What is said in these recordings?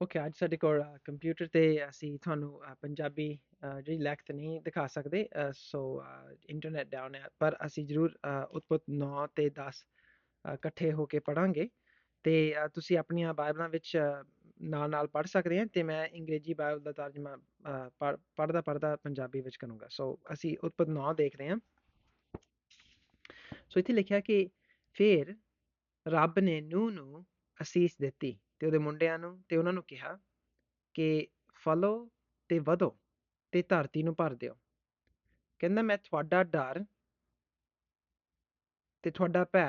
Okay ਅੱਜ ਸਾਡੇ ਕੋਲ ਕੰਪਿਊਟਰ ਤੇ ਅਸੀਂ ਤੁਹਾਨੂੰ ਅ, ਪੰਜਾਬੀ ਅ, ਜਿਹੜੀ ਲੈਕਤ ਨਹੀਂ ਦਿਖਾ ਸਕਦੇ ਸੋ ਇੰਟਰਨੈਟ ਡਾਊਨ ਹੈ ਪਰ ਅਸੀਂ ਜ਼ਰੂਰ ਅ, ਉਤਪਤ 9 ਤੇ 10 ਅ, ਇਕੱਠੇ ਹੋ ਕੇ ਪੜਾਂਗੇ ਤੇ ਅ, ਤੁਸੀਂ ਆਪਣੀਆਂ ਬਾਈਬਲਾਂ ਵਿੱਚ ਅ, ਨਾਲ ਨਾਲ ਪੜ੍ਹ ਸਕਦੇ ਹਾਂ ਤੇ ਮੈਂ ਅੰਗਰੇਜ਼ੀ ਬਾਈਬਲ ਦਾ ਤਰਜਮਾ ਪੜ੍ਹਦਾ ਪੜ੍ਹਦਾ ਪੰਜਾਬੀ ਵਿੱਚ ਕਰੂੰਗਾ। ਸੋ ਅਸੀਂ ਉਤਪਤ 9 ਦੇਖ ਰਹੇ ਹਾਂ। ਸੋ ਇੱਥੇ ਲਿਖਿਆ ਕਿ ਫਿਰ ਰੱਬ ਨੇ ਨੂਹ ਨੂੰ ਅਸੀਸ ਦਿੱਤੀ। ਤੇ ਉਹਦੇ ਮੁੰਡਿਆਂ ਨੂੰ ਤੇ ਉਹਨਾਂ ਨੂੰ ਕਿਹਾ ਕਿ ਫਲੋ ਤੇ ਵਧੋ ਤੇ ਧਰਤੀ ਨੂੰ ਭਰ ਦਿਓ। ਕਹਿੰਦਾ, ਮੈਂ ਤੁਹਾਡਾ ਡਰ ਤੇ ਤੁਹਾਡਾ ਭੈ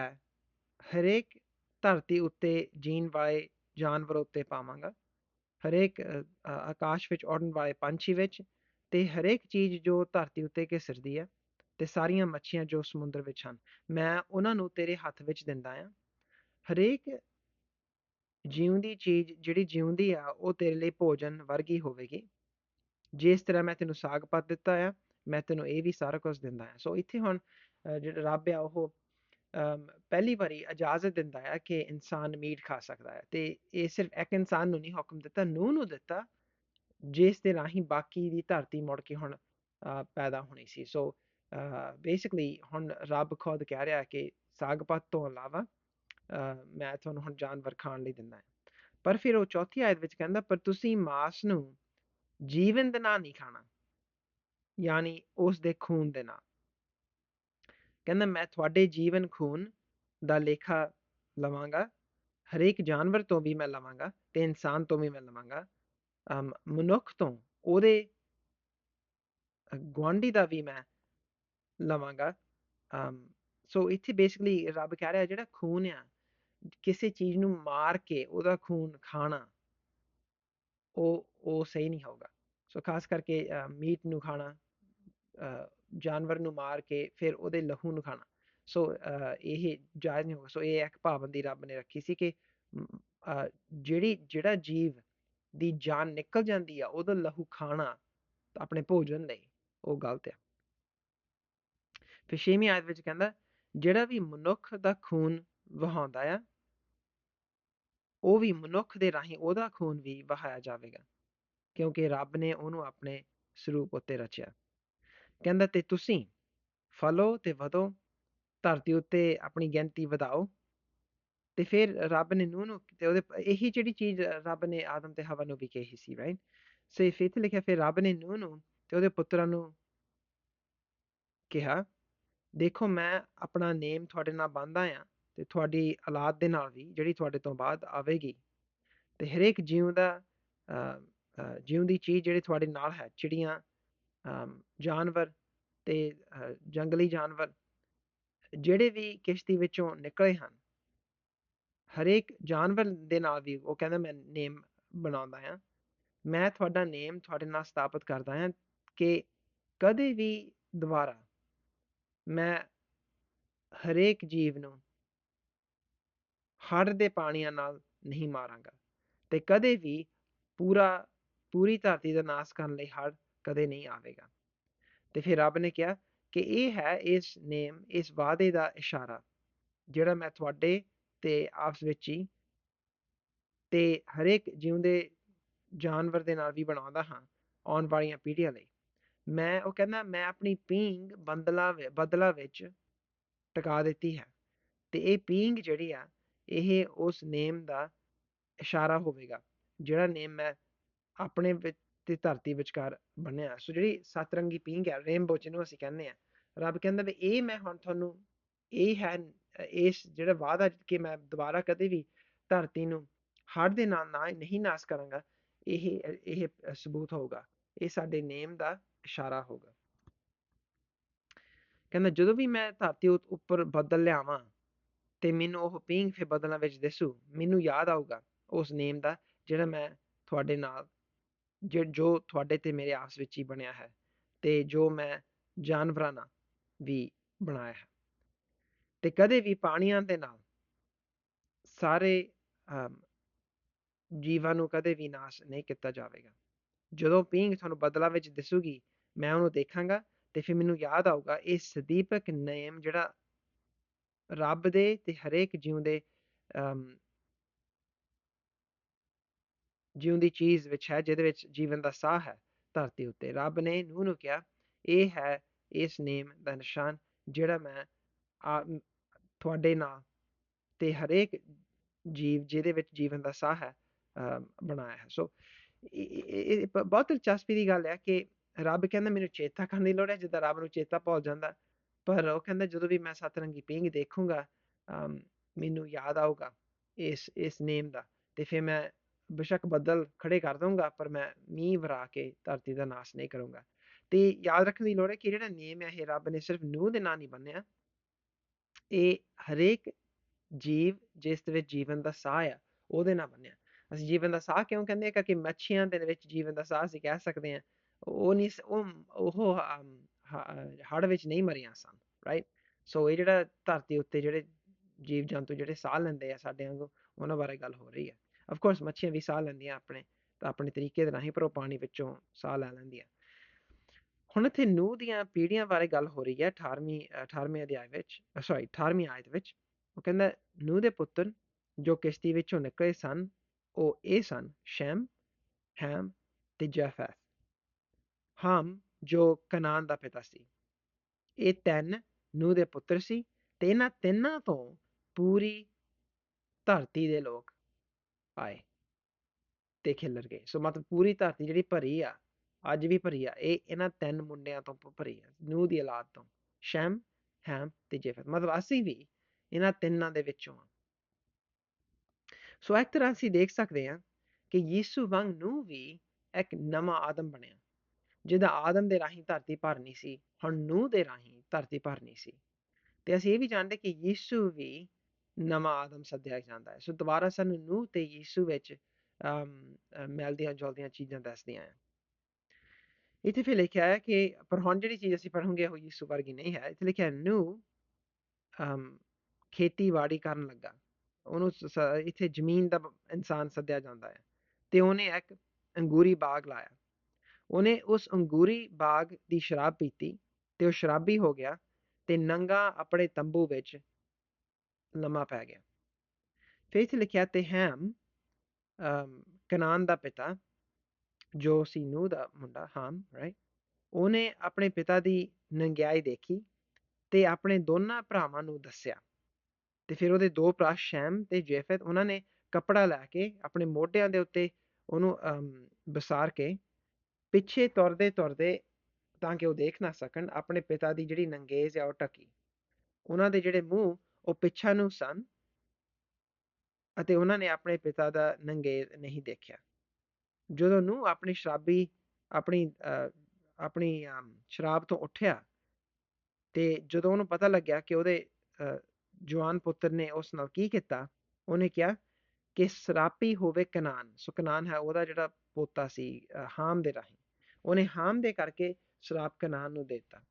ਹਰੇਕ ਧਰਤੀ ਉੱਤੇ ਜੀਣ ਵਾਲੇ ਜਾਨਵਰ ਉੱਤੇ ਪਾਵਾਂਗਾ। ਹਰੇਕ ਆਕਾਸ਼ ਵਿੱਚ ਉੜਨ ਵਾਲੇ ਪੰਛੀ ਵਿੱਚ ਤੇ ਹਰੇਕ ਚੀਜ਼ ਜੋ ਧਰਤੀ ਉੱਤੇ ਘਿਸਰਦੀ ਹੈ ਤੇ ਸਾਰੀਆਂ ਮੱਛੀਆਂ ਜੋ ਸਮੁੰਦਰ ਵਿੱਚ ਹਨ, ਮੈਂ ਉਹਨਾਂ ਨੂੰ ਤੇਰੇ ਹੱਥ ਵਿੱਚ ਦਿੰਦਾ ਹਾਂ ਹਰੇਕ ਜਿਉਂਦੀ ਚੀਜ਼ ਜਿਹੜੀ ਜਿਉਂਦੀ ਆ, ਉਹ ਤੇਰੇ ਲਈ ਭੋਜਨ ਵਰਗੀ ਹੋਵੇਗੀ। ਜਿਸ ਤਰ੍ਹਾਂ ਮੈਂ ਤੈਨੂੰ ਸਾਗ ਪਤ ਦਿੱਤਾ ਆ, ਮੈਂ ਤੈਨੂੰ ਇਹ ਵੀ ਸਾਰਾ ਕੁਝ ਦਿੰਦਾ ਆ। ਸੋ ਇੱਥੇ ਹੁਣ ਜਿਹੜਾ ਰੱਬ ਆ, ਉਹ ਪਹਿਲੀ ਵਾਰੀ ਇਜਾਜ਼ਤ ਦਿੰਦਾ ਆ ਕਿ ਇਨਸਾਨ ਮੀਟ ਖਾ ਸਕਦਾ ਹੈ ਤੇ ਇਹ ਸਿਰਫ ਇੱਕ ਇਨਸਾਨ ਨੂੰ ਨਹੀਂ, ਹੁਕਮ ਦਿੱਤਾ, ਨੂਹ ਨੂੰ ਦਿੱਤਾ, ਜਿਸ ਦੇ ਰਾਹੀਂ ਬਾਕੀ ਦੀ ਧਰਤੀ ਮੁੜ ਕੇ ਹੁਣ ਪੈਦਾ ਹੋਣੀ ਸੀ। ਸੋ ਬੇਸਿਕਲੀ ਹੁਣ ਰੱਬ ਖੁਦ ਕਹਿ ਰਿਹਾ ਕਿ ਸਾਗਪਤ ਤੋਂ ਇਲਾਵਾ ਮੈਂ ਤੁਹਾਨੂੰ ਹੁਣ ਜਾਨਵਰ ਖਾਣ ਲਈ ਦਿੰਦਾ ਹਾਂ। ਪਰ ਫਿਰ ਉਹ ਚੌਥੀ ਆਇਤ ਵਿੱਚ ਕਹਿੰਦਾ ਪਰ ਤੁਸੀਂ ਮਾਸ ਨੂੰ ਜੀਵਨ ਦੇ ਨਾਲ ਨਹੀਂ ਖਾਣਾ ਯਾਨੀ ਉਸ ਦੇ ਖੂਨ ਦੇ ਨਾਲ। ਕਹਿੰਦਾ ਮੈਂ ਤੁਹਾਡੇ ਜੀਵਨ ਖੂਨ ਦਾ ਲੇਖਾ ਲਵਾਂਗਾ ਹਰੇਕ ਜਾਨਵਰ ਤੋਂ ਵੀ ਮੈਂ ਲਵਾਂਗਾ ਤੇ ਇਨਸਾਨ ਤੋਂ ਵੀ ਮੈਂ ਲਵਾਂਗਾ। ਮਨੁੱਖ ਤੋਂ ਉਹਦੇ ਅ, ਗੁਆਂਢੀ ਦਾ ਵੀ ਮੈਂ ਲਵਾਂਗਾ। ਅਮ, ਸੋ ਇੱਥੇ ਬੇਸਿਕਲੀ ਰੱਬ ਕਹਿ ਰਿਹਾ ਜਿਹੜਾ ਖੂਨ ਆ ਕਿਸੇ ਚੀਜ਼ ਨੂੰ ਮਾਰ ਕੇ ਉਹਦਾ ਖੂਨ ਖਾਣਾ ਉਹ ਉਹ ਸਹੀ ਨਹੀਂ ਹੋਊਗਾ। ਸੋ ਖਾਸ ਕਰਕੇ ਮੀਟ ਨੂੰ ਖਾਣਾ ਅ, ਜਾਨਵਰ ਨੂੰ ਮਾਰ ਕੇ ਫਿਰ ਉਹਦੇ ਲਹੂ ਨੂੰ ਖਾਣਾ। ਸੋ ਅ, ਇਹ ਜਾਇਜ਼ ਨਹੀਂ ਹੋਊਗਾ। ਸੋ ਇਹ ਇੱਕ ਪਾਬੰਦੀ ਰੱਬ ਨੇ ਰੱਖੀ ਸੀ ਕਿ ਮ, ਜਿਹੜੀ ਜਿਹੜਾ ਜੀਵ ਦੀ ਜਾਨ ਨਿਕਲ ਜਾਂਦੀ ਆ ਉਹਦਾ ਲਹੂ ਖਾਣਾ ਆਪਣੇ ਭੋਜਨ ਲਈ ਉਹ ਗਲਤ ਆ। ਫਿਰ ਛੇਵੀਂ ਆਇਤ ਵਿੱਚ ਕਹਿੰਦਾ ਜਿਹੜਾ ਵੀ ਮਨੁੱਖ ਦਾ ਖੂਨ ਵਹਾਉਂਦਾ ਆ ਉਹ ਵੀ ਮਨੁੱਖ ਦੇ ਰਾਹੀਂ ਉਹਦਾ ਖੂਨ ਵੀ ਵਹਾਇਆ ਜਾਵੇਗਾ, ਕਿਉਂਕਿ ਰੱਬ ਨੇ ਉਹਨੂੰ ਆਪਣੇ ਸਰੂਪ ਉੱਤੇ ਰਚਿਆ। ਕਹਿੰਦਾ, ਤੇ ਤੁਸੀਂ ਫਲੋ ਤੇ ਵਧੋ, ਧਰਤੀ ਉੱਤੇ ਆਪਣੀ ਗਿਣਤੀ ਵਧਾਓ, ਤੇ ਫਿਰ ਰੱਬ ਨੇ ਨੂਹ ਨੂੰ ਤੇ ਉਹਦੇ ਇਹੀ ਜਿਹੜੀ ਚੀਜ਼ ਰੱਬ ਨੇ ਆਦਮ ਤੇ ਹਵਾ ਨੂੰ ਵੀ ਕਹੀ ਸੀ ਰਾਈਟ ਸੋ ਇਹ ਇੱਥੇ ਲਿਖਿਆ, ਫਿਰ ਰੱਬ ਨੇ ਨੂਹ ਨੂੰ ਤੇ ਉਹਦੇ ਪੁੱਤਰਾਂ ਨੂੰ ਕਿਹਾ, ਦੇਖੋ ਮੈਂ ਆਪਣਾ ਨੇਮ ਤੁਹਾਡੇ ਨਾਲ ਬੰਨ੍ਹਦਾ ਆ ਅਤੇ ਤੁਹਾਡੀ ਔਲਾਦ ਦੇ ਨਾਲ ਵੀ ਜਿਹੜੀ ਤੁਹਾਡੇ ਤੋਂ ਬਾਅਦ ਆਵੇਗੀ। ਅਤੇ ਹਰੇਕ ਜੀਵ ਦਾ ਅਹ, ਅਹ, ਜਿਉਂਦੀ ਚੀਜ਼ ਜਿਹੜੀ ਤੁਹਾਡੇ ਨਾਲ ਹੈ ਚਿੜੀਆਂ ਜਾਨਵਰ ਅਤੇ ਜੰਗਲੀ ਜਾਨਵਰ ਜਿਹੜੇ ਵੀ ਕਿਸ਼ਤੀ ਵਿੱਚੋਂ ਨਿਕਲੇ ਹਨ ਹਰੇਕ ਜਾਨਵਰ ਦੇ ਨਾਲ ਵੀ ਉਹ ਕਹਿੰਦਾ ਮੈਂ ਨੇਮ ਬਣਾਉਂਦਾ ਹਾਂ ਮੈਂ ਤੁਹਾਡਾ ਨੇਮ ਤੁਹਾਡੇ ਨਾਲ ਸਥਾਪਿਤ ਕਰਦਾ ਹਾਂ ਕਿ ਕਦੇ ਵੀ ਦੁਬਾਰਾ ਮੈਂ ਹਰੇਕ ਜੀਵ ਨੂੰ ਹੜ੍ਹ ਦੇ ਪਾਣੀਆਂ ਨਾਲ ਨਹੀਂ ਮਾਰਾਂਗਾ। ਤੇ ਕਦੇ ਵੀ ਪੂਰਾ, ਪੂਰੀ ਧਰਤੀ ਦਾ ਨਾਸ਼ ਕਰਨ ਲਈ ਹੜ੍ਹ ਕਦੇ ਨਹੀਂ ਆਵੇਗਾ। ਤੇ ਫਿਰ ਰੱਬ ਨੇ ਕਿਹਾ ਕਿ ਇਹ ਹੈ ਇਸ ਨੇਮ, ਇਸ ਵਾਅਦੇ ਦਾ ਇਸ਼ਾਰਾ, ਜਿਹੜਾ ਮੈਂ ਤੁਹਾਡੇ ਤੇ ਆਪਸ ਵਿੱਚ ਹੀ ਤੇ ਹਰੇਕ ਜਿਉਂਦੇ ਜਾਨਵਰ ਦੇ ਨਾਲ ਵੀ ਬਣਾਉਂਦਾ ਹਾਂ ਆਉਣ ਵਾਲੀਆਂ ਪੀੜ੍ਹੀਆਂ ਲਈ। ਮੈਂ ਉਹ ਕਹਿੰਦਾ, ਮੈਂ ਆਪਣੀ ਪੀਂਗ ਬੰਦਲਾ ਵਿ- ਬਦਲਾ ਵਿੱਚ ਟਿਕਾ ਦਿੱਤੀ ਹੈ। ਤੇ ਇਹ ਪੀਂਗ ਜਿਹੜੀ ਆ ਇਹ ਉਸ ਨੇਮ ਦਾ ਇਸ਼ਾਰਾ ਹੋਵੇਗਾ, ਜਿਹੜਾ ਨੇਮ ਮੈਂ ਆਪਣੇ ਵਿੱਚ ਤੇ ਧਰਤੀ ਵਿਚਕਾਰ ਬੰਨਿਆ। ਸੋ ਜਿਹੜੀ ਸੱਤ ਪੀਂਘ ਪੀਂਗ ਹੈ ਰੇਨਬੋ ਜਿਹਨੂੰ ਅਸੀਂ ਕਹਿੰਦੇ ਆ ਰੱਬ ਕਹਿੰਦਾ ਵੀ ਇਹ ਮੈਂ ਹੁਣ ਤੁਹਾਨੂੰ, ਇਹ ਹੈ, ਇਸ ਜਿਹੜਾ ਵਾਅਦਾ ਕਿ ਮੈਂ ਦੁਬਾਰਾ ਕਦੇ ਵੀ ਧਰਤੀ ਨੂੰ ਹੜ੍ਹ ਦੇ ਨਾਲ ਨਾ, ਨਹੀਂ ਨਾਸ ਕਰਾਂਗਾ, ਇਹ ਇਹ ਸਬੂਤ ਹੋਊਗਾ। ਇਹ ਸਾਡੇ ਨੇਮ ਦਾ ਇਸ਼ਾਰਾ ਹੋਗਾ ਕਹਿੰਦਾ ਜਦੋਂ ਵੀ ਮੈਂ ਧਰਤੀ ਉੱਪਰ ਬੱਦਲ ਲਿਆਵਾਂ ਤੇ ਮੈਨੂੰ ਉਹ ਪੀਂਘ ਫਿਰ ਬਦਲਾਂ ਵਿੱਚ ਦਿਸੂ ਮੈਨੂੰ ਯਾਦ ਆਊਗਾ ਉਸ ਨੇਮ ਦਾ ਜਿਹੜਾ ਮੈਂ ਤੁਹਾਡੇ ਨਾਲ ਜੋ ਜੋ ਤੁਹਾਡੇ ਤੇ ਮੇਰੇ ਆਪਸ ਵਿੱਚ ਹੀ ਬਣਿਆ ਹੈ ਤੇ ਜੋ ਮੈਂ ਜਾਨਵਰਾਂ ਨਾਲ ਵੀ ਬਣਾਇਆ ਹੈ। ਤੇ ਕਦੇ ਵੀ ਪਾਣੀਆਂ ਦੇ ਨਾਲ ਸਾਰੇ ਅਮ, ਜੀਵਾਂ ਨੂੰ ਕਦੇ ਵੀ ਨਾਸ਼ ਨਹੀਂ ਕੀਤਾ ਜਾਵੇਗਾ। ਜਦੋਂ ਪੀਂਗ ਤੁਹਾਨੂੰ ਬਦਲਾ ਵਿੱਚ ਦਿਸੂਗੀ ਮੈਂ ਉਹਨੂੰ ਦੇਖਾਂਗਾ ਤੇ ਫਿਰ ਮੈਨੂੰ ਯਾਦ ਆਊਗਾ ਇਹ ਸਦੀਪਕ ਨੇਮ ਜਿਹੜਾ ਰੱਬ ਦੇ ਤੇ ਹਰੇਕ ਜਿਉਂਦੇ ਅਮ, ਜਿਉਂਦੀ ਚੀਜ਼ ਵਿੱਚ ਹੈ ਜਿਹਦੇ ਵਿੱਚ ਜੀਵਨ ਦਾ ਸਾਹ ਹੈ ਧਰਤੀ ਉੱਤੇ। ਰੱਬ ਨੇ ਨੂਹ ਨੂੰ ਕਿਹਾ ਇਹ ਹੈ ਇਸ ਨੇਮ ਦਾ ਨਿਸ਼ਾਨ ਜਿਹੜਾ ਮੈਂ ਆ ਤੁਹਾਡੇ ਨਾਲ ਤੇ ਹਰੇਕ ਜੀਵ ਜਿਹਦੇ ਵਿੱਚ ਜੀਵਨ ਦਾ ਸਾਹ ਹੈ ਬਣਾਇਆ ਹੈ। ਸੋ ਇਹ ਬਹੁਤ ਦਿਲਚਸਪੀ ਦੀ ਗੱਲ ਹੈ ਕਿ ਰੱਬ ਕਹਿੰਦਾ ਮੈਨੂੰ ਚੇਤਾ ਕਰਨ ਦੀ ਲੋੜ ਹੈ। ਜਿੱਦਾਂ ਰੱਬ ਨੂੰ ਚੇਤਾ ਭੁੱਲ ਜਾਂਦਾ ਪਰ ਉਹ ਕਹਿੰਦਾ ਜਦੋਂ ਵੀ ਮੈਂ ਸਤਰੰਗੀ ਪੀਂਘ ਦੇਖੂੰਗਾ ਮੈਨੂੰ ਯਾਦ ਆਊਗਾ ਇਸ ਇਸ ਨੇਮ ਦਾ ਤੇ ਫਿਰ ਮੈਂ ਬੇਸ਼ੱਕ ਬੱਦਲ ਖੜੇ ਕਰ ਦਊਂਗਾ, ਪਰ ਮੈਂ ਮੀਂਹ ਵਰਾ ਕੇ ਧਰਤੀ ਦਾ ਨਾਸ਼ ਨਹੀਂ ਕਰੂੰਗਾ। ਤੇ ਯਾਦ ਰੱਖਣ ਦੀ ਲੋੜ ਹੈ ਕਿ ਜਿਹੜਾ ਨੇਮ ਹੈ, ਇਹ ਰੱਬ ਨੇ ਸਿਰਫ ਨੂਹ ਦੇ ਨਾਂ ਨਹੀਂ ਬੰਨਿਆ। ਇਹ ਹਰੇਕ ਜੀਵ ਜਿਸ ਦੇ ਵਿੱਚ ਜੀਵਨ ਦਾ ਸਾਹ ਆ, ਉਹਦੇ ਨਾਲ ਬੰਨਿਆ। ਅਸੀਂ ਜੀਵਨ ਦਾ ਸਾਹ ਕਿਉਂ ਕਹਿੰਦੇ ਆ? ਕਿ ਮੱਛੀਆਂ ਦੇ ਵਿੱਚ ਜੀਵਨ ਦਾ ਸਾਹ ਅਸੀਂ ਕਹਿ ਸਕਦੇ ਹਾਂ। ਉਹ ਨਹੀਂ, ਉਹ ਉਹ ਹੜ ਵਿੱਚ ਨਹੀਂ ਮਰੀਆਂ ਸਨ ਰਾਈਟ ਸੋ ਇਹ ਜਿਹੜਾ ਧਰਤੀ ਉੱਤੇ ਜਿਹੜੇ ਜੀਵ ਜੰਤੂ ਜਿਹੜੇ ਸਾਹ ਲੈਂਦੇ ਆ ਸਾਡੇ ਵਾਂਗੂ, ਉਹਨਾਂ ਬਾਰੇ ਗੱਲ ਹੋ ਰਹੀ ਹੈ। ਆਫ ਕੋਰਸ ਮੱਛੀਆਂ ਵੀ ਸਾਹ ਲੈਂਦੀਆਂ ਆਪਣੇ, ਤਾਂ ਆਪਣੇ ਤਰੀਕੇ ਦੇ ਰਾਹੀਂ, ਪਰ ਉਹ ਪਾਣੀ ਵਿੱਚੋਂ ਸਾਹ ਲੈ ਲੈਂਦੀਆਂ। ਹੁਣ ਇੱਥੇ ਨੂਹ ਦੀਆਂ ਪੀੜ੍ਹੀਆਂ ਬਾਰੇ ਗੱਲ ਹੋ ਰਹੀ ਹੈ 18ਵੀਂ 18ਵੇਂ ਅਧਿਆਇ ਵਿੱਚ ਸੌਰੀ 18ਵੀਂ ਆਇਤ ਵਿੱਚ। ਉਹ ਕਹਿੰਦਾ, ਨੂਹ ਦੇ ਪੁੱਤਰ ਜੋ ਕਿਸ਼ਤੀ ਵਿੱਚੋਂ ਨਿਕਲੇ ਸਨ, ਉਹ ਇਹ ਸਨ, ਸ਼ੈਮ, ਹੈਮ ਤੇ ਜੈਫੈਥ ਹਮ ਜੋ ਕਨਾਨ ਦਾ ਪਿਤਾ ਸੀ। ਇਹ ਤਿੰਨ ਨੂੰ ਦੇ ਪੁੱਤਰ ਸੀ ਤੇ ਇਹਨਾਂ ਤਿੰਨਾਂ ਤੋਂ ਪੂਰੀ ਧਰਤੀ ਦੇ ਲੋਕ ਆਏ ਤੇ ਖਿਲਰ ਗਏ। ਸੋ ਮਤਲਬ ਪੂਰੀ ਧਰਤੀ ਜਿਹੜੀ ਭਰੀ ਆ, ਅੱਜ ਵੀ ਭਰੀ ਆ, ਇਹ ਇਹਨਾਂ ਤਿੰਨ ਮੁੰਡਿਆਂ ਤੋਂ ਭਰੀ ਆ, ਨੂਹ ਦੀ ਔਲਾਦ ਤੋਂ, ਸ਼ੈਮ, ਹੈਮ ਤੇ ਜੇਫਤ। ਮਤਲਬ ਅਸੀਂ ਵੀ ਇਹਨਾਂ ਤਿੰਨਾਂ ਦੇ ਵਿੱਚੋਂ ਆ। ਸੋ ਇੱਕ ਤਰ੍ਹਾਂ ਅਸੀਂ ਦੇਖ ਸਕਦੇ ਹਾਂ ਕਿ ਯੀਸੂ ਵਾਂਗ ਨੂੰ ਵੀ ਇੱਕ ਨਵਾਂ ਆਦਮ ਬਣਿਆ। ਜਿਹਦਾ ਆਦਮ ਦੇ ਰਾਹੀਂ ਧਰਤੀ ਭਰਨੀ ਸੀ, ਹੁਣ ਨੂਹ ਦੇ ਰਾਹੀਂ ਧਰਤੀ ਭਰਨੀ ਸੀ। ਤੇ ਅਸੀਂ ਇਹ ਵੀ ਜਾਣਦੇ ਕਿ ਯੀਸੂ ਵੀ ਨਵਾਂ ਆਦਮ ਸੱਦਿਆ ਜਾਂਦਾ ਹੈ। ਸੋ ਦੁਬਾਰਾ ਸਾਨੂੰ ਨੂਹ ਤੇ ਯੀਸੂ ਵਿੱਚ ਮਿਲਦੀਆਂ ਜੁਲਦੀਆਂ ਚੀਜ਼ਾਂ ਦੱਸਦੀਆਂ ਆ ਇੱਥੇ ਫਿਰ ਲਿਖਿਆ ਹੈ ਕਿ, ਪਰ ਹੁਣ ਜਿਹੜੀ ਚੀਜ਼ ਅਸੀਂ ਪੜ੍ਹਾਂਗੇ ਉਹ ਯਿਸੂ ਵਰਗੀ ਨਹੀਂ ਹੈ। ਇੱਥੇ ਲਿਖਿਆ ਨੂੰ ਅਮ, ਖੇਤੀਬਾੜੀ ਕਰਨ ਲੱਗਾ। ਉਹਨੂੰ ਇੱਥੇ ਜ਼ਮੀਨ ਦਾ ਇਨਸਾਨ ਸੱਦਿਆ ਜਾਂਦਾ ਹੈ। ਤੇ ਉਹਨੇ ਇੱਕ ਅੰਗੂਰੀ ਬਾਗ ਲਾਇਆ। ਉਹਨੇ ਉਸ ਅੰਗੂਰੀ ਬਾਗ ਦੀ ਸ਼ਰਾਬ ਪੀਤੀ ਤੇ ਉਹ ਸ਼ਰਾਬੀ ਹੋ ਗਿਆ ਤੇ ਨੰਗਾ ਆਪਣੇ ਤੰਬੂ ਵਿੱਚ ਲੰਮਾ ਪੈ ਗਿਆ। ਫਿਰ ਇੱਥੇ ਲਿਖਿਆ ਤੇ ਹੈਮ ਕਨਾਨ ਦਾ ਪਿਤਾ, ਜੋ ਸੀ ਨੂ ਦਾ ਮੁੰਡਾ, ਹਾਮ ਰਾਈਟ ਉਹਨੇ ਆਪਣੇ ਪਿਤਾ ਦੀ ਨੰਗਿਆਈ ਦੇਖੀ ਤੇ ਆਪਣੇ ਦੋਨਾਂ ਭਰਾਵਾਂ ਨੂੰ ਦੱਸਿਆ। ਤੇ ਫਿਰ ਉਹਦੇ ਦੋ ਭਰਾ ਸ਼ੈਮ ਤੇ ਜੇਫਤ, ਉਹਨਾਂ ਨੇ ਕਪੜਾ ਲੈ ਕੇ ਆਪਣੇ ਮੋਢਿਆਂ ਦੇ ਉੱਤੇ ਉਹਨੂੰ ਬਸਾਰ ਕੇ ਪਿੱਛੇ ਤੁਰਦੇ ਤੁਰਦੇ ਤਾਂ ਕਿ ਉਹ ਦੇਖ ਨਾ ਸਕਣ, ਆਪਣੇ ਪਿਤਾ ਦੀ ਜਿਹੜੀ ਨੰਗੇਜ਼ ਹੈ ਉਹ ਟਕੀ ਉਹਨਾਂ ਦੇ ਜਿਹੜੇ ਮੂੰਹ, ਉਹ ਪਿੱਛਾ ਨੂੰ ਸਨ ਅਤੇ ਉਹਨਾਂ ਨੇ ਆਪਣੇ ਪਿਤਾ ਦਾ ਨੰਗੇਜ਼ ਨਹੀਂ ਦੇਖਿਆ। ਜਦੋਂ ਨੂੰ ਆਪਣੀ ਸ਼ਰਾਬੀ, ਆਪਣੀ ਆਪਣੀ ਸ਼ਰਾਬ ਤੋਂ ਉੱਠਿਆ ਤੇ ਜਦੋਂ ਉਹਨੂੰ ਪਤਾ ਲੱਗਿਆ ਕਿ ਉਹਦੇ ਜਵਾਨ ਪੁੱਤਰ ਨੇ ਉਸ ਨਾਲ ਕੀ ਕੀਤਾ, ਉਹਨੇ ਕਿਹਾ ਕਿ ਸਰਾਪੀ ਹੋਵੇ ਕਨਾਨ, ਸੋ ਕਨਾਨ ਹੈ ਉਹਦਾ ਜਿਹੜਾ ਪੋਤਾ ਸੀ ਹਾਮ ਦੇ ਰਾਹੀਂ। ਉਹਨੇ ਹਾਮ ਦੇ ਕਰਕੇ ਸ਼ਰਾਪ ਕਨਾਨ ਨੂੰ ਦਿੱਤਾ।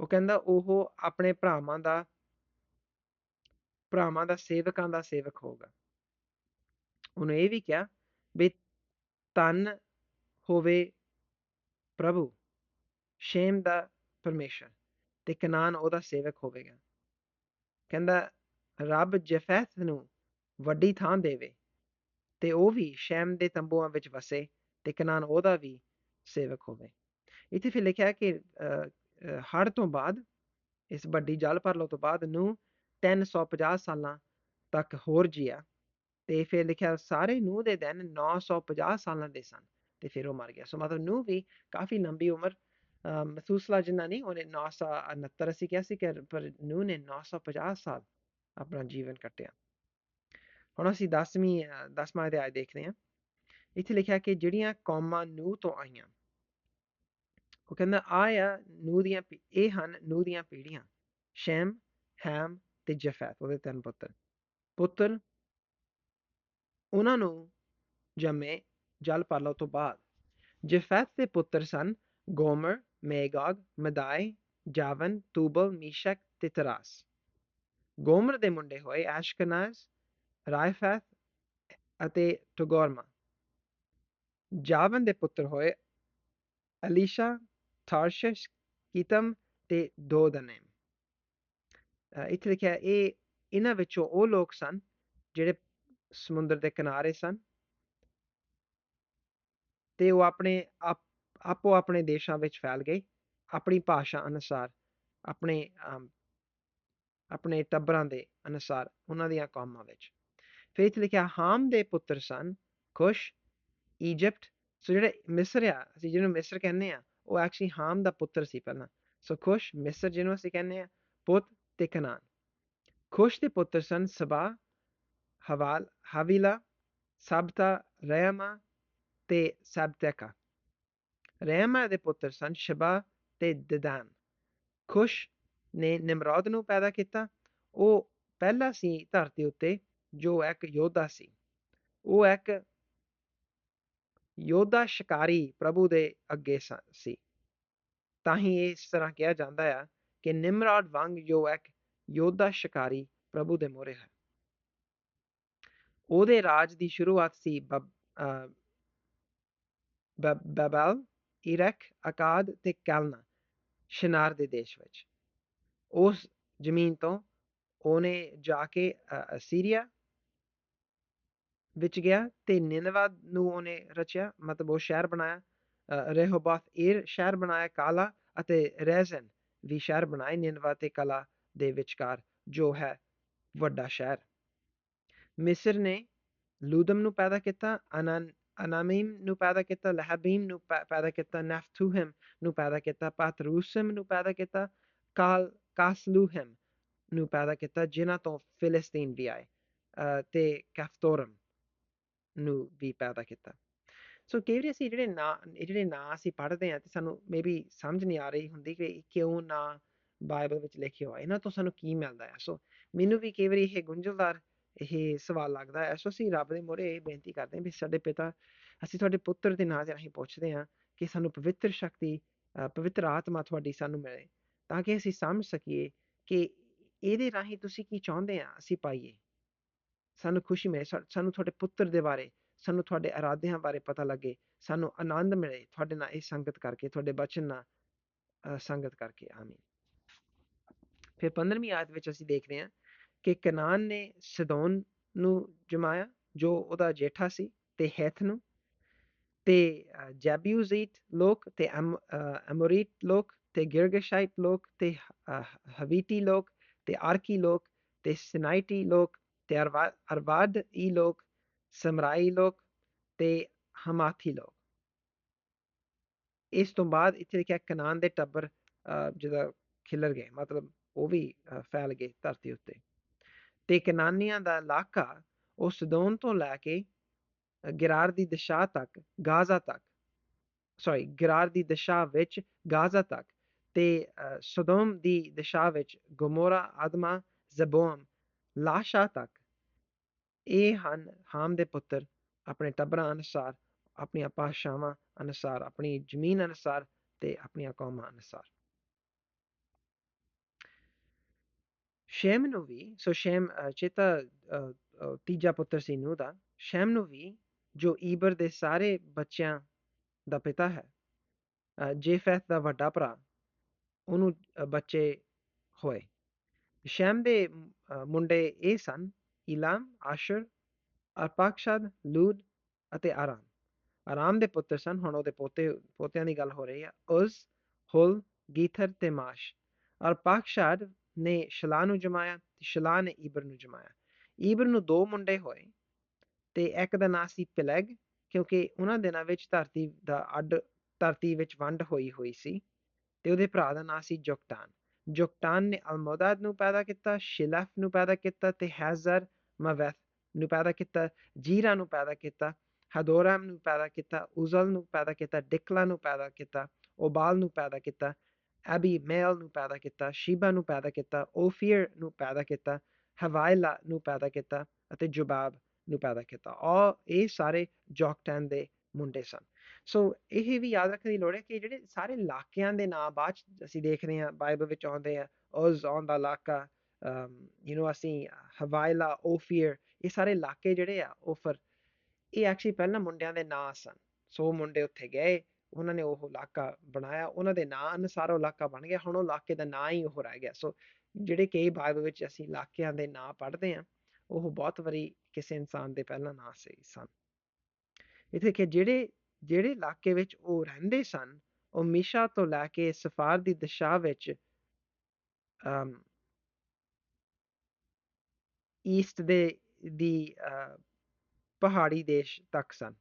ਉਹ ਕਹਿੰਦਾ ਉਹ ਆਪਣੇ ਭਰਾਵਾਂ ਦਾ ਭਰਾਵਾਂ ਦਾ ਸੇਵਕਾਂ ਦਾ ਸੇਵਕ ਹੋਗਾ ਉਹਨੂੰ ਇਹ ਵੀ ਕਿਹਾ ਵੀ ਤਨ ਹੋਵੇ ਪ੍ਰਭੂ, ਸ਼ੇਮ ਦਾ ਪਰਮੇਸ਼ਰ ਤੇ ਕਨਾਨ ਉਹਦਾ ਸੇਵਕ ਹੋਵੇਗਾ। ਕਹਿੰਦਾ ਰੱਬ ਜਫੈਥ ਨੂੰ ਵੱਡੀ ਥਾਂ ਦੇਵੇ ਤੇ ਉਹ ਵੀ ਸ਼ੈਮ ਦੇ ਤੰਬੂਆਂ ਵਿੱਚ ਵਸੇ ਤੇ ਕਨਾਨ ਉਹਦਾ ਵੀ ਸੇਵਕ ਹੋਵੇ। ਇੱਥੇ ਫਿਰ ਲਿਖਿਆ ਕਿ ਹੜ ਤੋਂ ਬਾਅਦ, ਇਸ ਵੱਡੀ ਜਲ ਪਰਲੋ ਤੋਂ ਬਾਅਦ ਨੂੰ 350 ਸਾਲਾਂ ਤੱਕ ਹੋਰ ਜੀਆ ਤੇ ਫਿਰ ਲਿਖਿਆ ਸਾਰੇ ਨੂਹ ਦੇ ਦਿਨ 950 ਸਾਲਾਂ ਦੇ ਸਨ ਤੇ ਫਿਰ ਉਹ ਮਰ ਗਿਆ। ਸੋ ਮਤਲਬ ਨੂਹ ਵੀ ਕਾਫੀ ਲੰਬੀ ਉਮਰ ਮਸੂਸਲਾ ਜਿੰਨਾ ਨਹੀਂ, ਉਹਨੇ 969 ਅਸੀਂ ਕਿਹਾ ਸੀ ਕਿ ਪਰ ਨੂਹ ਨੇ 950 ਸਾਲ ਆਪਣਾ ਜੀਵਨ ਕੱਟਿਆ। ਹੁਣ ਅਸੀਂ 10ਵੀਂ 10ਵਾਂ ਅਧਿਆਇ ਦੇਖਦੇ ਹਾਂ। ਇੱਥੇ ਲਿਖਿਆ ਕਿ ਜਿਹੜੀਆਂ ਕੌਮਾਂ ਨੂਹ ਤੋਂ ਆਈਆਂ, ਉਹ ਕਹਿੰਦਾ ਆਇਆ ਨੂਹ ਦੀਆਂ ਇਹ ਹਨ ਨੂਹ ਦੀਆਂ ਪੀੜ੍ਹੀਆਂ, ਸ਼ੈਮ, ਹੈਮ ਤੇ ਜਫੈਤ, ਉਹਦੇ ਤਿੰਨ ਪੁੱਤਰ। ਪੁੱਤਰ ਉਹਨਾਂ ਨੂੰ ਜੰਮੇ ਜਲ ਪਾਲੋ ਤੋਂ ਬਾਅਦ। ਜਫੈਤ ਦੇ ਪੁੱਤਰ ਸਨ ਗੋਮਰ, ਮੇਗਾਗ, ਮਦਾਈ, ਜਾਵਨ, ਤੂਬਲ, ਮੀਸ਼ਕ ਤੇ ਤਰਾਸ। ਗੋਮਰ ਦੇ ਮੁੰਡੇ ਹੋਏ ਐਸ਼ਕਨਾਜ਼ ਰਾਇਫੈਥ ਅਤੇ ਟਗੋਰਮਾ ਜਾਵਨ ਦੇ ਪੁੱਤਰ ਹੋਏ ਅਲੀਸ਼ਾ ਥਾਰਸ਼ਸ਼ ਕੀਤਮ ਤੇ ਦੋਦਨੇਮ ਇੱਥੇ ਲਿਖਿਆ ਇਹ ਇਹਨਾਂ ਵਿੱਚੋਂ ਉਹ ਲੋਕ ਸਨ ਜਿਹੜੇ ਸਮੁੰਦਰ ਦੇ ਕਿਨਾਰੇ ਸਨ। ਤੇ ਉਹ ਆਪਣੇ ਆਪ, ਆਪੋ ਆਪਣੇ ਦੇਸ਼ਾਂ ਵਿੱਚ ਫੈਲ ਗਏ। ਆਪਣੀ ਭਾਸ਼ਾ ਅਨੁਸਾਰ, ਆਪਣੇ ਆਪਣੇ ਟੱਬਰਾਂ ਦੇ ਅਨੁਸਾਰ, ਉਹਨਾਂ ਦੀਆਂ ਕੌਮਾਂ ਵਿੱਚ। ਫਿਰ ਇੱਥੇ ਲਿਖਿਆ ਹਾਮ ਦੇ ਪੁੱਤਰ ਸਨ ਕੁਸ਼ ਈਜਿਪਟ ਸੋ ਜਿਹੜੇ ਮਿਸਰ ਆ ਅਸੀਂ ਜਿਹਨੂੰ ਮਿਸਰ ਕਹਿੰਦੇ ਆ ਉਹ ਐਕਚੁਅਲੀ ਹਾਮ ਦਾ ਪੁੱਤਰ ਸੀ ਪਹਿਲਾਂ ਸੋ ਖੁਸ਼ ਮਿਸਰ ਜਿਹਨੂੰ ਅਸੀਂ ਕਹਿੰਦੇ ਆ ਪੁੱਤ ਤੇ ਕਨਾਨ ਖੁਸ਼ ਦੇ ਪੁੱਤਰ ਸਨ ਸਬਾ ਹਵਾਲ ਹਵੀਲਾ ਸਬਤਾ ਰਹਿਮਾ ਤੇ ਸਬਤੇਕਾ ਰਹਿਮਾ ਦੇ ਪੁੱਤਰ ਸਨ ਸ਼ਬਾ ਤੇ ਦਦਾਨ ਖੁਸ਼ ਨੇ ਨਿਮਰੋਦ ਨੂੰ ਪੈਦਾ ਕੀਤਾ ਉਹ ਪਹਿਲਾ ਸੀ ਧਰਤੀ ਉੱਤੇ ਜੋ ਇੱਕ ਯੋਧਾ ਸੀ, ਉਹ ਇੱਕ ਯੋਧਾ ਸ਼ਿਕਾਰੀ ਪ੍ਰਭੂ ਦੇ ਅੱਗੇ ਸੀ ਤਾਂ ਹੀ ਇਸ ਤਰ੍ਹਾਂ ਕਿਹਾ ਜਾਂਦਾ ਹੈ ਕਿ ਨਿਮਰਾਦ ਵਾਂਗ ਜੋ ਇੱਕ ਯੋਧਾ ਸ਼ਿਕਾਰੀ ਪ੍ਰਭੂ ਦੇ ਮੋਰੇ ਹੈ। ਉਹਦੇ ਰਾਜ ਦੀ ਸ਼ੁਰੂਆਤ ਸੀ ਬਬਲ ਇਰਕ ਅਕਾਦ ਤੇ ਕੈਲਨਾ, ਸ਼ਿਨਾਰ ਦੇ ਦੇਸ਼ ਵਿੱਚ। ਉਸ ਜ਼ਮੀਨ ਤੋਂ ਉਹਨੇ ਜਾ ਕੇ ਅਸੀਰੀਆ ਵਿੱਚ ਗਿਆ ਤੇ ਨਿਨਵਾ ਨੂੰ ਉਹਨੇ ਰਚਿਆ, ਮਤਲਬ ਉਹ ਸ਼ਹਿਰ ਬਣਾਇਆ ਰਹਿੋਬਾਥ ਈਰ ਸ਼ਹਿਰ ਬਣਾਇਆ ਕਾਲਾ ਅਤੇ ਰੈਜ਼ਨ ਵੀ ਸ਼ਹਿਰ ਬਣਾਏ ਨਿਨਵਾ ਤੇ ਕਲਾ ਦੇ ਵਿਚਕਾਰ ਜੋ ਹੈ ਵੱਡਾ ਸ਼ਹਿਰ। ਮਿਸਰ ਨੇ ਲੂਦਮ ਨੂੰ ਪੈਦਾ ਕੀਤਾ, ਅਨਨ, ਅਨਾਮੀਮ ਨੂੰ ਪੈਦਾ ਕੀਤਾ, ਲਹਬੀਮ ਨੂੰ ਪੈਦਾ ਕੀਤਾ, ਨਫਥੂਹਮ ਨੂੰ ਪੈਦਾ ਕੀਤਾ, ਪਾਤਰੂਸਮ ਨੂੰ ਪੈਦਾ ਕੀਤਾ, ਕਾਲ, ਕਾਸਲੂਹਮ ਨੂੰ ਪੈਦਾ ਕੀਤਾ, ਜਿਨ੍ਹਾਂ ਤੋਂ ਫਿਲਿਸਤੀਨ ਵੀ ਆਏ ਤੇ ਕਫਤੋਰਮ। ਨੂੰ ਵੀ ਪੈਦਾ ਕੀਤਾ ਸੋ ਕਈ ਵਾਰੀ ਅਸੀਂ ਜਿਹੜੇ ਨਾਂ ਜਿਹੜੇ ਨਾਂ ਅਸੀਂ ਪੜ੍ਹਦੇ ਆ ਤੇ ਸਾਨੂੰ ਮੇਬੀ ਸਮਝ ਨਹੀਂ ਆ ਰਹੀ ਹੁੰਦੀ ਕਿ ਕਿਉਂ ਨਾਂ ਬਾਈਬਲ ਵਿੱਚ ਲਿਖੇ ਹੋਏ ਇਹਨਾਂ ਤੋਂ ਸਾਨੂੰ ਕੀ ਮਿਲਦਾ ਹੈ? ਸੋ ਮੈਨੂੰ ਵੀ ਕਈ ਵਾਰੀ ਇਹ ਗੁੰਝਲਦਾਰ ਇਹ ਸਵਾਲ ਲੱਗਦਾ ਹੈ। ਸੋ ਅਸੀਂ ਰੱਬ ਦੇ ਮੋਰੇ ਇਹ ਬੇਨਤੀ ਕਰਦੇ ਹਾਂ ਵੀ ਸਾਡੇ ਪਿਤਾ, ਅਸੀਂ ਤੁਹਾਡੇ ਪੁੱਤਰ ਦੇ ਨਾਂ ਦੇ ਰਾਹੀਂ ਪੁੱਛਦੇ ਹਾਂ ਕਿ ਸਾਨੂੰ ਪਵਿੱਤਰ ਸ਼ਕਤੀ ਪਵਿੱਤਰ ਆਤਮਾ ਤੁਹਾਡੀ ਸਾਨੂੰ ਮਿਲੇ, ਤਾਂ ਕਿ ਅਸੀਂ ਸਮਝ ਸਕੀਏ ਕਿ ਇਹਦੇ ਰਾਹੀਂ ਤੁਸੀਂ ਕੀ ਚਾਹੁੰਦੇ ਆ ਅਸੀਂ ਪਾਈਏ। ਸਾਨੂੰ ਖੁਸ਼ੀ ਮਿਲੇ ਸਾਨੂੰ ਤੁਹਾਡੇ ਪੁੱਤਰ ਦੇ ਬਾਰੇ, ਸਾਨੂੰ ਤੁਹਾਡੇ ਅਰਾਧਿਆਂ ਬਾਰੇ ਪਤਾ ਲੱਗੇ, ਸਾਨੂੰ ਆਨੰਦ ਮਿਲੇ, ਤੁਹਾਡੇ ਨਾਲ ਇਹ ਸੰਗਤ ਕਰਕੇ, ਤੁਹਾਡੇ ਬਚਨ ਨਾਲ ਸੰਗਤ ਕਰਕੇ, ਆਮੀਨ। ਫਿਰ 15ਵੀਂ ਆਇਤ ਵਿੱਚ ਅਸੀਂ ਦੇਖਦੇ ਹਾਂ ਕਿ ਕਨਾਨ ਨੇ ਸਦੋਨ ਨੂੰ ਜਮਾਇਆ, ਜੋ ਉਹਦਾ ਜੇਠਾ ਸੀ ਤੇ ਹੈਥ ਨੂੰ, ਤੇ ਜੈਬਿਊਜ਼ੀਟ ਲੋਕ ਤੇ ਅਮੋਰੀਟ ਲੋਕ ਤੇ ਗਿਰਗਸ਼ਾਈਟ ਲੋਕ ਤੇ ਹਵੀਟੀ ਲੋਕ ਤੇ ਆਰਕੀ ਲੋਕ ਤੇ ਸਿਨਾਈਟੀ ਲੋਕ ਤੇ ਅਰਵਾਦ ਈ ਲੋਕ ਸਮਰਾਈ ਲੋਕ ਤੇ ਹਮਾਥੀ ਲੋਕ ਇਸ ਤੋਂ ਬਾਅਦ ਇੱਥੇ ਲਿਖਿਆ ਕਨਾਨ ਦੇ ਟੱਬਰ ਜਿਹਦਾ ਖਿਲਰ ਗਏ, ਮਤਲਬ ਉਹ ਵੀ ਫੈਲ ਗਏ ਧਰਤੀ ਉੱਤੇ। ਤੇ ਕਨਾਨੀਆਂ ਦਾ ਇਲਾਕਾ ਉਹ ਸਦੋਨ ਤੋਂ ਲੈ ਕੇ ਗਿਰਾਰ ਦੀ ਦਿਸ਼ਾ ਤੱਕ, ਗਾਜ਼ਾ ਤੱਕ ਸੌਰੀ ਗਿਰਾਰ ਦੀ ਦਿਸ਼ਾ ਵਿੱਚ ਗਾਜ਼ਾ ਤੱਕ ਤੇ ਸਦੋਮ ਦੀ ਦਿਸ਼ਾ ਵਿੱਚ ਗੋਮੋਰਾ, ਆਦਮਾ, ਜ਼ਬੋਮ, ਲਾਸ਼ਾ ਤੱਕ ਇਹ ਹਨ ਹਾਮ ਦੇ ਪੁੱਤਰ ਆਪਣੇ ਟੱਬਰਾਂ ਅਨੁਸਾਰ, ਆਪਣੀਆਂ ਭਾਸ਼ਾਵਾਂ ਅਨੁਸਾਰ, ਆਪਣੀ ਜ਼ਮੀਨ ਅਨੁਸਾਰ ਤੇ ਆਪਣੀਆਂ ਕੌਮਾਂ ਅਨੁਸਾਰ। ਸ਼ੈਮ ਨੂੰ ਵੀ, ਸੋ ਸ਼ੈਮ ਚੇਤਾ ਤੀਜਾ ਪੁੱਤਰ ਸੀ ਨੂੰ ਦਾ, ਸ਼ੈਮ ਨੂੰ ਵੀ ਜੋ ਈਬਰ ਦੇ ਸਾਰੇ ਬੱਚਿਆਂ ਦਾ ਪਿਤਾ ਹੈ ਜੇਫੈਥ ਦਾ ਵੱਡਾ ਭਰਾ, ਉਹਨੂੰ ਬੱਚੇ ਹੋਏ। ਸ਼ੈਮ ਦੇ ਮੁੰਡੇ ਇਹ ਸਨ ਇਲਾਮ, ਆਸ਼ਰ, ਅਰਪਾਕਸ਼ਦ, ਲੂਦ ਅਤੇ ਆਰਾਮ। ਆਰਾਮ ਦੇ ਪੁੱਤਰ ਸਨ, ਹੁਣ ਉਹਦੇ ਪੋਤੇ, ਪੋਤਿਆਂ ਦੀ ਗੱਲ ਹੋ ਰਹੀ ਹੈ ਉਸ ਹੁਲ, ਗੀਥਰ ਤੇ ਮਾਸ਼। ਅਰਪਾਕਸ਼ਦ ਨੇ ਸ਼ਲਾ ਨੂੰ ਜਮਾਇਆ ਤੇ ਸ਼ਲਾ ਨੇ ਈਬਰ ਨੂੰ ਜਮਾਇਆ। ਈਬਰ ਨੂੰ ਦੋ ਮੁੰਡੇ ਹੋਏ ਤੇ ਇੱਕ ਦਾ ਨਾਂ ਸੀ ਪਿਲੈਗ, ਕਿਉਂਕਿ ਉਹਨਾਂ ਦਿਨਾਂ ਵਿੱਚ ਧਰਤੀ ਦਾ ਅੱਡ, ਧਰਤੀ ਵਿੱਚ ਵੰਡ ਹੋਈ ਹੋਈ ਸੀ ਤੇ ਉਹਦੇ ਭਰਾ ਦਾ ਨਾਂ ਸੀ ਜੋਕਟਾਨ ਜੋਕਟਾਨ ਨੇ ਅਲਮੋਦਾਦ ਨੂੰ ਪੈਦਾ ਕੀਤਾ, ਸ਼ਿਲਫ ਨੂੰ ਪੈਦਾ ਕੀਤਾ ਤੇ ਹੈਜ਼ਰ ਮਵੈਥ ਨੂੰ ਪੈਦਾ ਕੀਤਾ ਜੀਰਾ ਨੂੰ ਪੈਦਾ ਕੀਤਾ ਹਦੋਰਾਮ ਨੂੰ ਪੈਦਾ ਕੀਤਾ ਉਜ਼ਲ ਨੂੰ ਪੈਦਾ ਕੀਤਾ ਡਿਕਲਾ ਨੂੰ ਪੈਦਾ ਕੀਤਾ ਓਬਾਲ ਨੂੰ ਪੈਦਾ ਕੀਤਾ ਅਬੀ ਮੇਲ ਨੂੰ ਪੈਦਾ ਕੀਤਾ ਸ਼ੀਬਾ ਨੂੰ ਪੈਦਾ ਕੀਤਾ ਓਫੀਰ ਨੂੰ ਪੈਦਾ ਕੀਤਾ ਹਵਾਇਲਾ ਨੂੰ ਪੈਦਾ ਕੀਤਾ ਅਤੇ ਜੁਬਾਬ ਨੂੰ ਪੈਦਾ ਕੀਤਾ ਔਰ ਇਹ ਸਾਰੇ ਜੋਕਟਨ ਦੇ ਮੁੰਡੇ ਸਨ ਸੋ ਇਹ ਵੀ ਯਾਦ ਰੱਖਣ ਦੀ ਲੋੜ ਹੈ ਕਿ ਜਿਹੜੇ ਸਾਰੇ ਇਲਾਕਿਆਂ ਦੇ ਨਾਮ ਬਾਅਦ ਅਸੀਂ ਦੇਖ ਰਹੇ ਹਾਂ ਬਾਈਬਲ ਵਿੱਚ ਆਉਂਦੇ ਆ ਉਸ ਔਨ ਦਾ ਇਲਾਕਾ ਯੂ نو ਅਸੀਂ ਹਵਾਇਲਾ ਓਫੀਰ ਇਹ ਸਾਰੇ ਇਲਾਕੇ ਜਿਹੜੇ ਆ ਓਫਰ ਇਹ ਐਕਚੁਅਲੀ ਪਹਿਲਾਂ ਮੁੰਡਿਆਂ ਦੇ ਨਾਂ ਸਨ। ਸੋ ਮੁੰਡੇ ਉੱਥੇ ਗਏ, ਉਹਨਾਂ ਨੇ ਉਹ ਇਲਾਕਾ ਬਣਾਇਆ, ਉਹਨਾਂ ਦੇ ਨਾਂ ਅਨੁਸਾਰ ਉਹ ਇਲਾਕਾ ਬਣ ਗਿਆ, ਹੁਣ ਉਹ ਇਲਾਕੇ ਦਾ ਨਾਂ ਹੀ ਉਹ ਰਹਿ ਗਿਆ। ਸੋ ਜਿਹੜੇ ਕਈ ਬਾਈਬਲ ਵਿੱਚ ਅਸੀਂ ਇਲਾਕਿਆਂ ਦੇ ਨਾਂ ਪੜ੍ਹਦੇ ਆ ਉਹ ਬਹੁਤ ਵਾਰੀ ਕਿਸੇ ਇਨਸਾਨ ਦੇ ਪਹਿਲਾਂ ਨਾਂ ਸੇ ਸਨ। ਇਥੇ ਕਿ ਜਿਹੜੇ ਜਿਹੜੇ ਇਲਾਕੇ ਵਿੱਚ ਉਹ ਰਹਿੰਦੇ ਸਨ, ਉਹ ਮੀਸ਼ਾ ਤੋਂ ਲੈ ਕੇ ਸਫਾਰ ਦੀ ਦਿਸ਼ਾ ਵਿੱਚ, ਅਮ ਈਸਟ ਦੇ, ਦੀ, ਅਹ, ਪਹਾੜੀ ਦੇਸ਼ ਤੱਕ ਸਨ।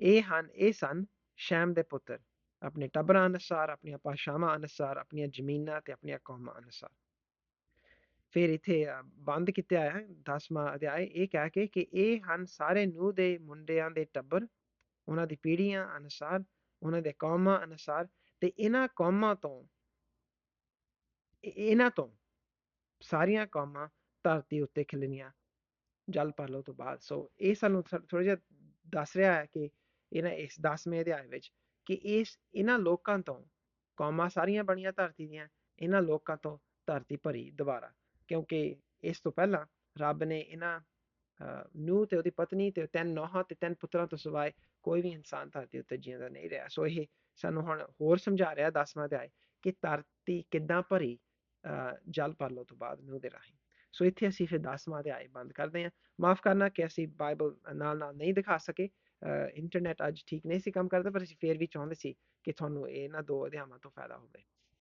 ਇਹ ਹਨ, ਇਹ ਸਨ ਸ਼ੈਮ ਦੇ ਪੁੱਤਰ। ਆਪਣੇ ਟੱਬਰਾਂ ਅਨੁਸਾਰ, ਆਪਣੀਆਂ ਭਾਸ਼ਾਵਾਂ ਅਨੁਸਾਰ, ਆਪਣੀਆਂ ਜ਼ਮੀਨਾਂ ਤੇ ਆਪਣੀਆਂ ਕੌਮਾਂ ਅਨੁਸਾਰ। ਫਿਰ ਇੱਥੇ ਬੰਦ ਕੀਤਾ ਆਇਆ 10ਵਾਂ ਅਧਿਆਇ। ਇਹ ਕਹਿ ਕੇ ਕਿ ਇਹ ਹਨ ਸਾਰੇ ਨੂਹ ਦੇ ਮੁੰਡਿਆਂ ਦੇ ਟੱਬਰ। ਉਹਨਾਂ ਦੀ ਪੀੜ੍ਹੀਆਂ ਅਨੁਸਾਰ, ਉਹਨਾਂ ਦੇ ਕੌਮਾਂ ਅਨੁਸਾਰ ਤੇ ਇਹਨਾਂ ਕੌਮਾਂ ਤੋਂ ਇਹਨਾਂ ਤੋਂ ਸਾਰੀਆਂ ਕੌਮਾਂ ਧਰਤੀ ਉੱਤੇ ਖਿਲਣੀਆਂ ਜਲ ਪਰਲੋ ਤੋਂ ਬਾਅਦ ਸੋ ਇਹ ਸਾਨੂੰ ਥੋੜਾ ਜਿਹਾ ਦੱਸ ਰਿਹਾ ਹੈ ਕਿ ਇਹਨਾਂ ਇਸ 10ਵੇਂ ਅਧਿਆਇ ਵਿੱਚ ਕਿ ਇਸ ਇਹਨਾਂ ਲੋਕਾਂ ਤੋਂ ਕੌਮਾਂ ਸਾਰੀਆਂ ਬਣੀਆਂ ਧਰਤੀ ਦੀਆਂ ਇਹਨਾਂ ਲੋਕਾਂ ਤੋਂ ਧਰਤੀ ਭਰੀ ਦੁਬਾਰਾ ਕਿਉਂਕਿ ਇਸ ਤੋਂ ਪਹਿਲਾਂ ਰੱਬ ਨੇ ਇਹਨਾਂ ਨੂੰ ਤੇ ਉਹਦੀ ਪਤਨੀ ਤੇ ਤਿੰਨ ਨੌਹਾਂ ਤੇ ਤਿੰਨ ਪੁੱਤਰਾਂ ਤੋਂ ਸਿਵਾਏ ਕੋਈ ਵੀ ਇਨਸਾਨ ਧਰਤੀ ਉੱਤੇ ਜੀਉਂਦਾ ਨਹੀਂ ਰਿਹਾ ਸੋ ਇਹ ਸਾਨੂੰ ਹੁਣ ਹੋਰ ਸਮਝਾ ਰਿਹਾ 10ਵਾਂ ਅਧਿਆਇ ਕਿ ਧਰਤੀ ਕਿੱਦਾਂ ਭਰੀ ਜਲ ਪਰਲੋ ਤੋਂ ਬਾਅਦ ਨੂੰ ਦੇ ਰਾਹੀਂ ਸੋ ਇੱਥੇ ਅਸੀਂ ਫਿਰ 10ਵਾਂ ਅਧਿਆਇ ਬੰਦ ਕਰਦੇ ਹਾਂ। ਮਾਫ ਕਰਨਾ ਕਿ ਅਸੀਂ ਬਾਈਬਲ ਨਾਲ ਨਾਲ ਨਹੀਂ ਦਿਖਾ ਸਕੇ। ਇੰਟਰਨੈਟ ਅੱਜ ਠੀਕ ਨਹੀਂ ਸੀ ਕੰਮ ਕਰਦਾ, ਪਰ ਅਸੀਂ ਫੇਰ ਵੀ ਚਾਹੁੰਦੇ ਸੀ ਕਿ ਤੁਹਾਨੂੰ ਇਹਨਾਂ ਦੋ ਅਧਿਆਵਾਂ ਤੋਂ ਫਾਇਦਾ ਹੋਵੇ।